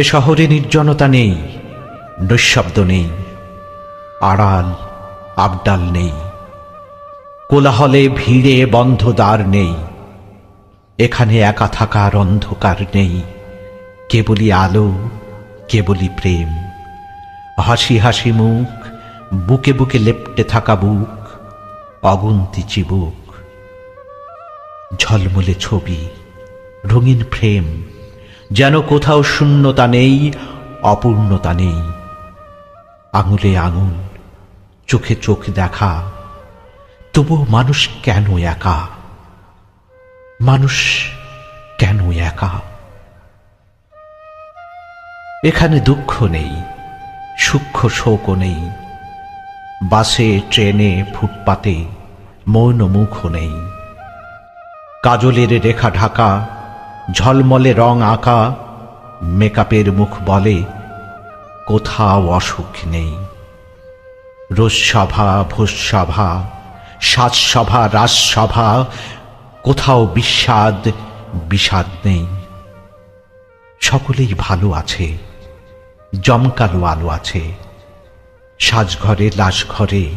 এ শহরে নির্জনতা নেই, নৈশব্দ নেই, আড়াল, আবডাল নেই, কোলাহলে ভিড়ে বন্ধ দ্বার নেই, এখানে একা থাকার অন্ধকার নেই, কেবলই আলো, কেবলই প্রেম, হাসি হাসি মুখ, বুকে বুকে লেপ্টে থাকা বুক, অগুন্তি চিবুক, ঝলমলে ছবি, রঙিন ফ্রেম যেন কোথাও শূন্যতা নেই, অপূর্ণতা নেই। আঙুলে আঙুল, চোখে চোখ দেখা, তবুও মানুষ কেন একা? মানুষ কেন একা? এখানে দুঃখ নেই সূক্ষ্ম শোকও নেই, বাসে, ট্রেনে, ফুটপাতে মৌন মুখও নেই। কাজলের রেখা ঢাকা ঝলমলে রং আঁকা, মেকআপের মুখ বলে, কোথাও অসুখ নেই। রোজসভা, ভোজসভা, সাজসভা, রাজসভা, কোথাও বিস্বাদ বিষাদ নেই। সকলেই ভালো আছে, জমকালো আলো আছে। সাজঘরে, লাশঘরে,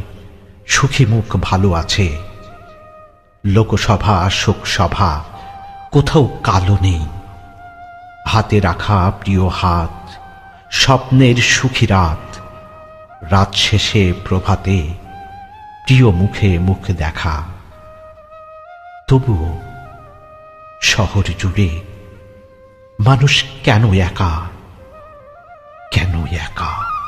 সুখী মুখ ভালো আছে। লোকসভা, শোকসভা কোথাও কালো নেই। হাতে রাখা প্রিয় হাত, স্বপ্নের সুখী রাত রাত শেষে প্রভাতে প্রিয় মুখে মুখ দেখা। তবুও শহর জুড়ে মানুষ কেন একা? কেন একা?